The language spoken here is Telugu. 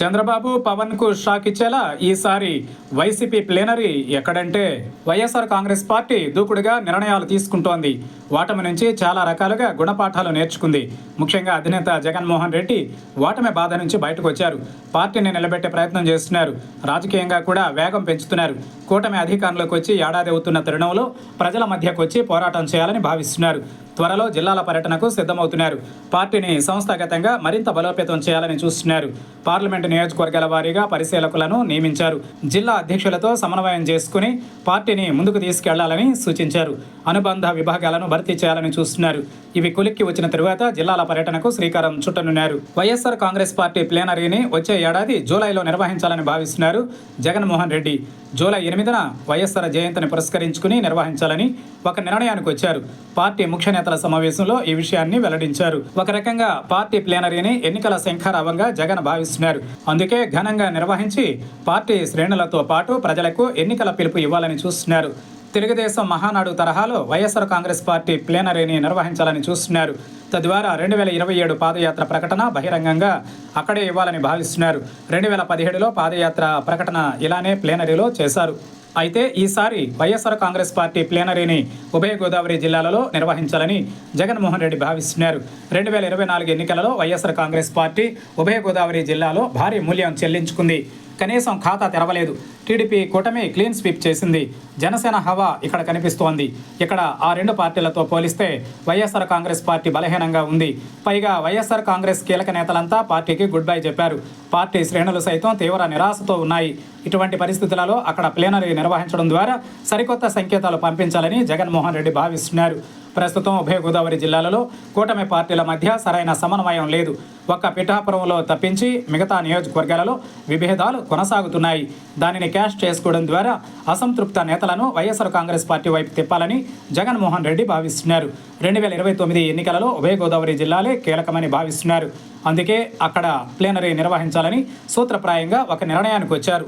Chandrababu పవన్కు షాక్ ఇచ్చేలా ఈసారి వైసీపీ ప్లేనరీ ఎక్కడంటే వైఎస్ఆర్ కాంగ్రెస్ పార్టీ దూకుడుగా నిర్ణయాలు తీసుకుంటోంది. ఓటమి నుంచి చాలా రకాలుగా గుణపాఠాలు నేర్చుకుంది. ముఖ్యంగా అధినేత జగన్మోహన్ రెడ్డి ఓటమి బాధ నుంచి బయటకు వచ్చారు. పార్టీని నిలబెట్టే ప్రయత్నం చేస్తున్నారు. రాజకీయంగా కూడా వేగం పెంచుతున్నారు. కూటమి అధికారంలోకి వచ్చి ఏడాది అవుతున్న తరుణంలో ప్రజల మధ్యకు వచ్చి పోరాటం చేయాలని భావిస్తున్నారు. త్వరలో జిల్లాల పర్యటనకు సిద్ధమవుతున్నారు. పార్టీని సంస్థాగతంగా మరింత బలోపేతం చేయాలని చూస్తున్నారు. పార్లమెంటు నియోజకవర్గాల వారీగా పరిశీలకులను నియమించారు. జిల్లా అధ్యక్షులతో సమన్వయం చేసుకుని పార్టీని ముందుకు తీసుకెళ్ళాలని సూచించారు. అనుబంధ విభాగాలను భర్తీ చేయాలని చూస్తున్నారు. ఇవి కొలిక్కి వచ్చిన తరువాత జిల్లాల పర్యటనకు శ్రీకారం చుట్టనున్నారు. వైఎస్ఆర్ కాంగ్రెస్ పార్టీ ప్లేనరీని వచ్చే ఏడాది జూలైలో నిర్వహించాలని భావిస్తున్నారు జగన్మోహన్ రెడ్డి. జూలై ఎనిమిదిన వైఎస్ఆర్ జయంతిని పురస్కరించుకుని నిర్వహించాలని ఒక నిర్ణయానికి వచ్చారు. పార్టీ ముఖ్య నేతల సమావేశంలో ఈ విషయాన్ని వెల్లడించారు. ఒక రకంగా పార్టీ ప్లేనరీని ఎన్నికల శంఖారావంగా జగన్ భావిస్తున్నారు. అందుకే ఘనంగా నిర్వహించి పార్టీ శ్రేణులతో పాటు ప్రజలకు ఎన్నికల పిలుపు ఇవ్వాలని చూస్తున్నారు. తెలుగుదేశం మహానాడు తరహాలో వైఎస్ఆర్ కాంగ్రెస్ పార్టీ ప్లేనరీని నిర్వహించాలని చూస్తున్నారు. తద్వారా రెండు వేల ఇరవై ఏడు పాదయాత్ర ప్రకటన బహిరంగంగా అక్కడే ఇవ్వాలని భావిస్తున్నారు. రెండు వేల పదిహేడులో పాదయాత్ర ప్రకటన ఇలానే ప్లేనరీలో చేశారు. అయితే ఈసారి వైఎస్ఆర్ కాంగ్రెస్ పార్టీ ప్లేనరీని ఉభయ గోదావరి జిల్లాలలో నిర్వహించాలని జగన్మోహన్ రెడ్డి భావిస్తున్నారు. రెండు వేల ఇరవై నాలుగు ఎన్నికలలో వైఎస్ఆర్ కాంగ్రెస్ పార్టీ ఉభయ గోదావరి జిల్లాలో భారీ మూల్యం చెల్లించుకుంది. కనీసం ఖాతా తెరవలేదు. టీడీపీ కూటమి క్లీన్ స్వీప్ చేసింది. జనసేన హవా ఇక్కడ కనిపిస్తోంది. ఇక్కడ ఆ రెండు పార్టీలతో పోలిస్తే వైఎస్ఆర్ కాంగ్రెస్ పార్టీ బలహీనంగా ఉంది. పైగా వైఎస్ఆర్ కాంగ్రెస్ కీలక నేతలంతా పార్టీకి గుడ్ బై చెప్పారు. పార్టీ శ్రేణులు సైతం తీవ్ర నిరాశతో ఉన్నాయి. ఇటువంటి పరిస్థితులలో అక్కడ ప్లేనరీ నిర్వహించడం ద్వారా సరికొత్త సంకేతాలు పంపించాలని జగన్మోహన్ రెడ్డి భావిస్తున్నారు. ప్రస్తుతం ఉభయ గోదావరి జిల్లాలలో కూటమి పార్టీల మధ్య సరైన సమన్వయం లేదు. ఒక్క పిఠాపురంలో తప్పించి మిగతా నియోజకవర్గాలలో విభేదాలు కొనసాగుతున్నాయి. దానిని క్యాష్ చేసుకోవడం ద్వారా అసంతృప్త నేతలను వైఎస్ఆర్ కాంగ్రెస్ పార్టీ వైపు తిప్పాలని జగన్మోహన్ రెడ్డి భావిస్తున్నారు. రెండు వేల ఇరవై తొమ్మిది ఎన్నికలలో ఉభయ గోదావరి జిల్లాలే కీలకమని భావిస్తున్నారు. అందుకే అక్కడ ప్లేనరీ నిర్వహించాలని సూత్రప్రాయంగా ఒక నిర్ణయానికి వచ్చారు.